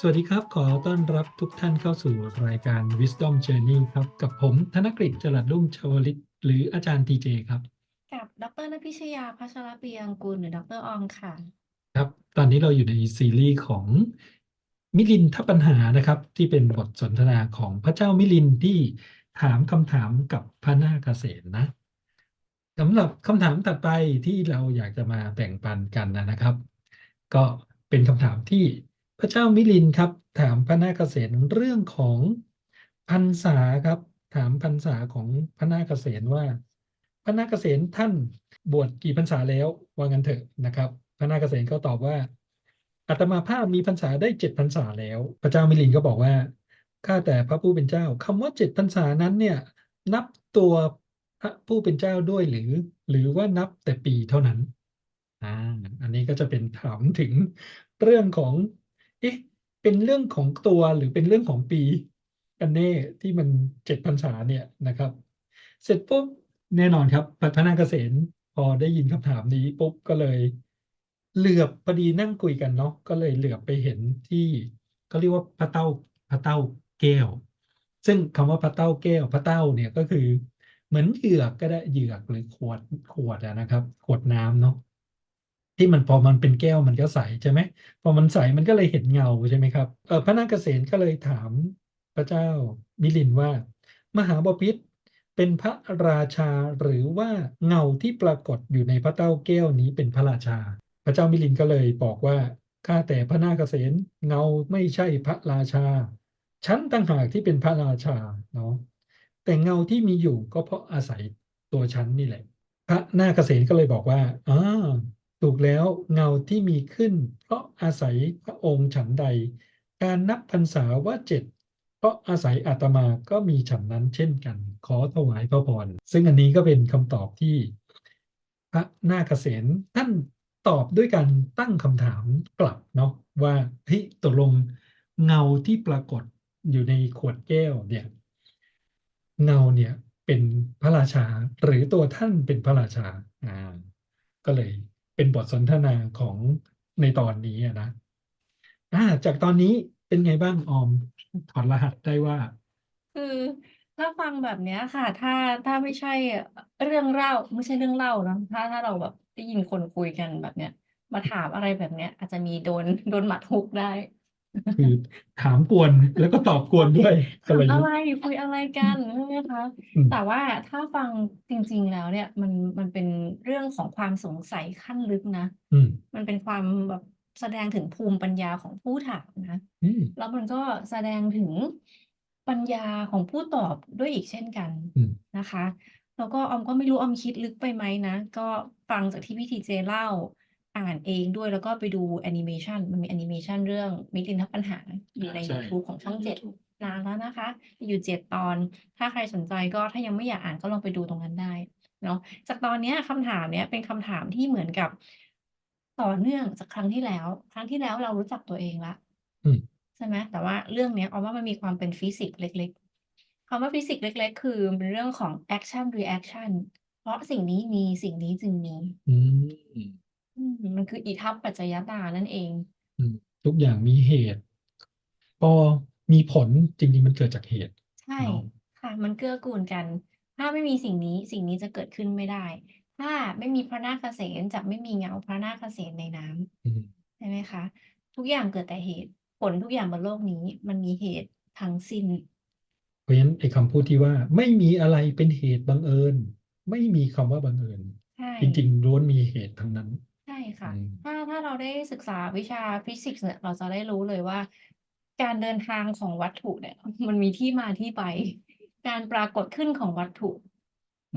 สวัสดีครับ ขอต้อนรับทุกท่านเข้าสู่รายการ Wisdom Journey ครับ กับผมธนกฤษจรัสรุ่งชวลิต หรืออาจารย์ทีเจครับ กับ ดรนพิชยาพัชรปียังกูลหรือ ดรอองค่ะ ครับ ตอนนี้เราอยู่ในซีรีส์ของมิลินทปัญหานะครับ ที่เป็นบทสนทนาของพระเจ้ามิลินที่ถามคำถามกับพระนาคเษนนะสำหรับคำถามถัดไปที่เราอยากจะมาแบ่งปันกันนะครับ ก็เป็นคำถามที่ พระเจ้ามิลินครับ ถามพระนาคเษนเรื่องของพรรษาครับ ถามพรรษาของพระนาคเษนว่า พระนาคเษนท่านบวชกี่พรรษาแล้วว่างั้นเถอะนะครับ พระนาคเษนก็ตอบว่าอาตมาภาพมีพรรษาได้เจ็ดพรรษาแล้ว พระเจ้ามิลินก็บอกว่าข้าแต่พระผู้เป็นเจ้าคำว่าเจ็ดพรรษานั้นเนี่ยนับตัวพระผู้เป็นเจ้าด้วยหรือ หรือว่านับแต่ปีเท่านั้นอ่าอันนี้ก็จะเป็นถามถึงเรื่องของ เอ๊ะ เป็นเรื่องของตัวหรือเป็นเรื่องของปีกันแน่ที่มันเจ็ดพรรษาเนี่ยนะครับ เสร็จปุ๊บแน่นอนครับพระนาคเษนพอได้ยินคำถามนี้ปุ๊บก็เลย เหลือบพอดีนั่งคุยกันเนาะก็เลยเหลือบไปเห็นที่เขาเรียกว่าพระเต้าพระเต้าแก้ว ซึ่งคำว่าพระเต้าแก้วพระเต้าเนี่ยก็คือ เหมือนเหยือกก็ได้เหยือกหรือขวดขวดนะครับ ขวดน้ำเนาะ ที่มันพอมันเป็นแก้วมันก็ใสใช่ไหมพอมันใสมันก็เลยเห็นเงาใช่ไหมครับเออพระนาคเกษนก็เลยถามพระเจ้ามิลินว่า มหาบพิตรเป็นพระราชาหรือว่าเงาที่ปรากฏอยู่ในพระเต้าแก้วนี้เป็นพระราชา พระเจ้ามิลินก็เลยบอกว่าข้าแต่พระนาคเษนเงาไม่ใช่พระราชาฉันต่างหากที่เป็นพระราชาเนาะแต่เงาที่มีอยู่ก็เพราะอาศัยตัวฉันนี่แหละ พระนาคเษนก็เลยบอกว่าอ่าถูก แล้วเงาที่มีขึ้น เพราะอาศัยพระองค์ฉันใด การนับพรรษาว่าเจ็ดเพราะอาศัยอาตมาก็มีฉันนั้นเช่นกัน ขอถวายพระพรซึ่งอันนี้ก็เป็นคำตอบที่พระนาคเษนท่านตอบด้วยการตั้งคำถามกลับเนาะว่าเฮ้ยตกลงเงาที่ปรากฏอยู่ในขวดแก้วเนี่ยเงาเนี่ยเป็นพระราชา หรือตัวท่านเป็นพระราชาอ่าก็เลย เป็นบทสนทนาของในตอนนี้อะนะอ่าจากตอนนี้เป็นไงบ้างออมถอดรหัสได้ว่า คือถ้าฟังแบบเนี้ยค่ะ ถ้าถ้าไม่ใช่เรื่องเล่าไม่ใช่เรื่องเล่าเนาะถ้าถ้าเราแบบได้ยินคนคุยกันแบบเนี้ย มาถามอะไรแบบเนี้ย อาจจะมีโดนโดนหมัดฮุกได้ คือถามกวนแล้วก็ตอบกวนด้วยกถามลอะยุทไรธ์คุยอะไรกันใช่ไหมคะอืมแต่ว่าถ้าฟังจริง ๆ แล้วเนี่ย มันมันเป็นเรื่องของความสงสัยขั้นลึกนะอืมมันเป็นความแบบแสดงถึงภูมิปัญญาของผู้ถามนะอืมแล้วมันก็แสดงถึงปัญญาของผู้ตอบด้วยอีกเช่นกันอืมนะคะ แล้วก็ออมก็ไม่รู้ออมคิดลึกไปไหมนะ ก็ฟังจากที่พี่ทีเจเล่า อ่านเองด้วยแล้วก็ไปดูแอนิเมชันมันมีแอนิเมชันเรื่องมิลินทปัญหาอยู่ใน ใช่ YouTube ของช่องเจ็ดนานแล้วนะคะ อยู่เจ็ดตอน ถ้าใครสนใจก็ถ้ายังไม่อยากอ่านก็ลองไปดูตรงนั้นได้เนาะจากตอนเนี้ยคำถามเนี้ยเป็นคำถามที่เหมือนกับต่อเนื่องจากครั้งที่แล้ว ครั้งที่แล้วเรารู้จักตัวเองละอืม ใช่ไหมแต่ว่าเรื่องเนี้ยออมว่ามันมีความเป็นฟิสิกส์เล็ก ๆคำว่าฟิสิกส์เล็ก ๆ คือเป็นเรื่องของ action reaction เพราะสิ่งนี้มีสิ่งนี้จึงมี อืม อืมมันคืออิทัปปัจจยตานั่นเอง อืมทุกอย่างมีเหตุพอมีผลจริงๆมันเกิดจากเหตุใช่ เนาะค่ะ มันเกื้อกูลกัน ถ้าไม่มีสิ่งนี้สิ่งนี้จะเกิดขึ้นไม่ได้ ถ้าไม่มีพระนาคเษนจะไม่มีเงาพระนาคเษนในน้ำ อืม ใช่ไหมคะ ทุกอย่างเกิดแต่เหตุ ผลทุกอย่างบนโลกนี้ มันมีเหตุทั้งสิ้น เพราะฉะนั้นไอ้คำพูดที่ว่าไม่มีอะไรเป็นเหตุบังเอิญ ไม่มีคำว่าบังเอิญ ใช่ จริงๆล้วนมีเหตุทั้งนั้นใช่ค่ะ อืมถ้าถ้าเราได้ศึกษาวิชาฟิสิกส์เนี่ย เราจะได้รู้เลยว่า การเดินทางของวัตถุเนี่ย มันมีที่มาที่ไป การปรากฏขึ้นของวัตถุ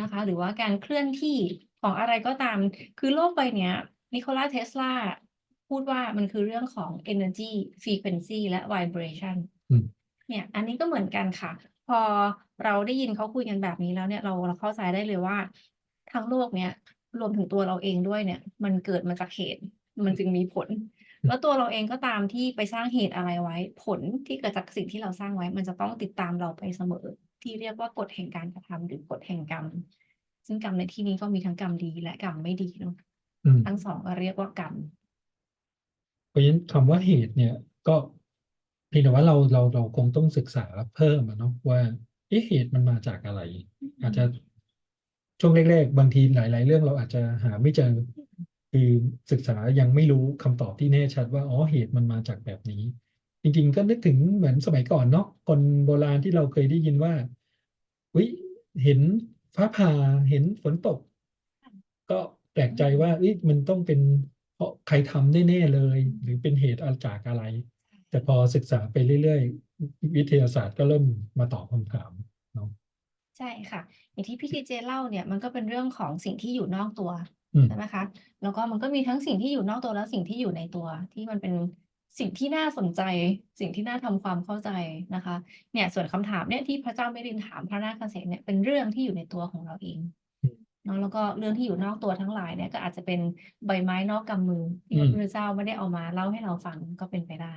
นะคะ หรือว่าการเคลื่อนที่ของอะไรก็ตาม คือโลกใบเนี้ยนิโคลาเทสลาพูดว่ามันคือเรื่องของ energy frequency และ vibration อืม เนี่ย อันนี้ก็เหมือนกันค่ะ พอเราได้ยินเขาคุยกันแบบนี้แล้วเนี่ยเราเราเข้าใจได้เลยว่า ทั้งโลกเนี่ย รวมถึงตัวเราเองด้วยเนี่ย มันเกิดมาจากเหตุ มันจึงมีผล แล้วตัวเราเองก็ตามที่ไปสร้างเหตุอะไรไว้ ผลที่เกิดจากสิ่งที่เราสร้างไว้ มันจะต้องติดตามเราไปเสมอ ที่เรียกว่ากฎแห่งการกระทำหรือกฎแห่งกรรม ซึ่งกรรมในที่นี้ก็มีทั้งกรรมดีและกรรมไม่ดีเนาะอืมทั้งสองก็เรียกว่ากรรมเพราะฉะนั้นคำว่าเหตุเนี่ย ก็เพียงแต่ว่าเราเราเราคงต้องศึกษาเพิ่มอะเนาะว่าเอ๊ะเหตุมันมาจากอะไร อาจจะ ช่วงแรกๆ บางทีหลาย ๆ เรื่องเราอาจจะหาไม่เจอคือศึกษายังไม่รู้คำตอบที่แน่ชัดว่าอ๋อเหตุมันมาจากแบบนี้ จริง ๆ ก็นึกถึงเหมือนสมัยก่อนเนาะคนโบราณที่เราเคยได้ยินว่าวิเห็นฟ้าผ่าเห็นฝนตก ก็แปลกใจว่าอ้ยมันต้องเป็นเพราะใครทำแน่ๆเลย หรือเป็นเหตุจากอะไร แต่พอศึกษาไปเรื่อยๆ วิทยาศาสตร์ก็เริ่มมาตอบคำถาม ใช่ค่ะ อย่างที่พี่ทีเจเล่าเนี่ยมันก็เป็นเรื่องของสิ่งที่อยู่นอกตัวอืมใช่ไหมคะ แล้วก็มันก็มีทั้งสิ่งที่อยู่นอกตัวและสิ่งที่อยู่ในตัว ที่มันเป็นสิ่งที่น่าสนใจ สิ่งที่น่าทำความเข้าใจนะคะ เนี่ยส่วนคำถามเนี่ยที่พระเจ้ามิลินถามพระนาคเษนเนี่ยเป็นเรื่องที่อยู่ในตัวของเราเองอืมเนาะแล้วก็เรื่องที่อยู่นอกตัวทั้งหลายเนี่ยก็อาจจะเป็นใบไม้นอกกำมือที่อืพระมพุทธเจ้าไม่ได้เอามาเล่าให้เราฟังก็เป็นไปได้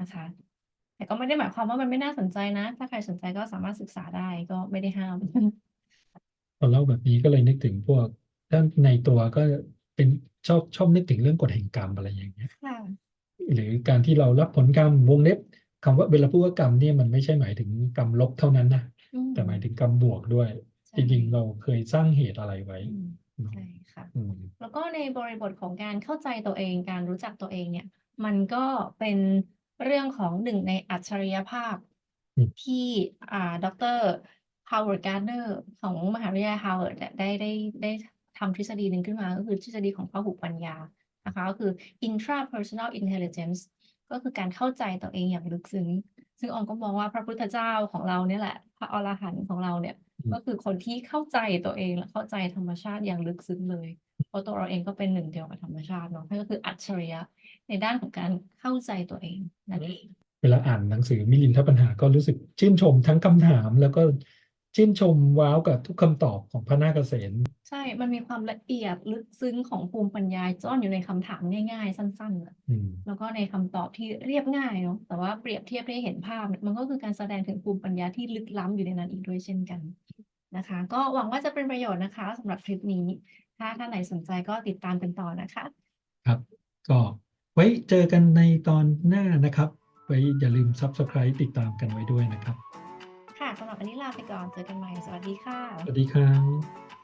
นะคะ แต่ก็ไม่ได้หมายความว่ามันไม่น่าสนใจนะ ถ้าใครสนใจก็สามารถศึกษาได้ก็ไม่ได้ห้ามพอเล่าแบบนี้ก็เลยนึกถึงพวกด้านในตัวก็เป็นชอบชอบนึกถึงเรื่องกฎแห่งกรรมอะไรอย่างเงี้ยค่ะหรือการที่เรารับผลกรรมวงเล็บคำว่าเวลาพูดว่ากรรมเนี่ยมันไม่ใช่หมายถึงกรรมลบเท่านั้นนะอืมแต่หมายถึงกรรมบวกด้วยใช่จริงๆเราเคยสร้างเหตุอะไรไว้อืมเนาะใช่ค่ะอืมแล้วก็ในบริบทของการเข้าใจตัวเองการรู้จักตัวเองเนี่ย มันก็เป็น เรื่องของหนึ่งในอัจฉริยภาพอืมที่อ่าดรฮาวเวิร์ดการ์เนอร์ของมหาวิทยาลัยฮาร์วาร์ดได้ได้ได้ทำทฤษฎีหนึ่งขึ้นมา ก็คือทฤษฎีของพหุปัญญานะคะก็คือ intrapersonal intelligence ก็คือการเข้าใจตัวเองอย่างลึกซึ้ง ซึ่งออมก็มองว่าพระพุทธเจ้าของเราเนี่ยแหละ พระอรหันต์ของเราเนี่ย อืม ก็คือคนที่เข้าใจตัวเอง และเข้าใจธรรมชาติอย่างลึกซึ้งเลย เพราะตัวเราเองก็เป็นหนึ่งเดียวกับธรรมชาติเนาะนั่นก็คืออัจฉริยะในด้านของการเข้าใจตัวเองนั่นเอง เวลาอ่านหนังสือมิลินทปัญหาก็รู้สึกชื่นชมทั้งคำถาม แล้วก็ชื่นชมว้าวกับทุกคำตอบของพระนาคเษน ใช่ มันมีความละเอียดลึกซึ้งของภูมิปัญญาซ่อนอยู่ในคำถามง่าย ๆ สั้นๆน่ะอืม แล้วก็ในคำตอบที่เรียบง่ายเนาะ แต่ว่าเปรียบเทียบให้เห็นภาพเนี่ยมันก็คือการแสดงถึงภูมิปัญญาที่ลึกล้ำอยู่ในนั้นอีกด้วยเช่นกันนะคะ ก็หวังว่าจะเป็นประโยชน์นะคะสำหรับคลิปนี้ ถ้าท่านไหนสนใจก็ติดตามกันต่อนะคะ ครับ ก็ไว้เจอกันในตอนหน้านะครับ ไว้อย่าลืม Subscribe ติดตามกันไว้ด้วยนะครับ ค่ะสำหรับวันนี้ลาไปก่อน เจอกันใหม่ สวัสดีค่ะ สวัสดีครับ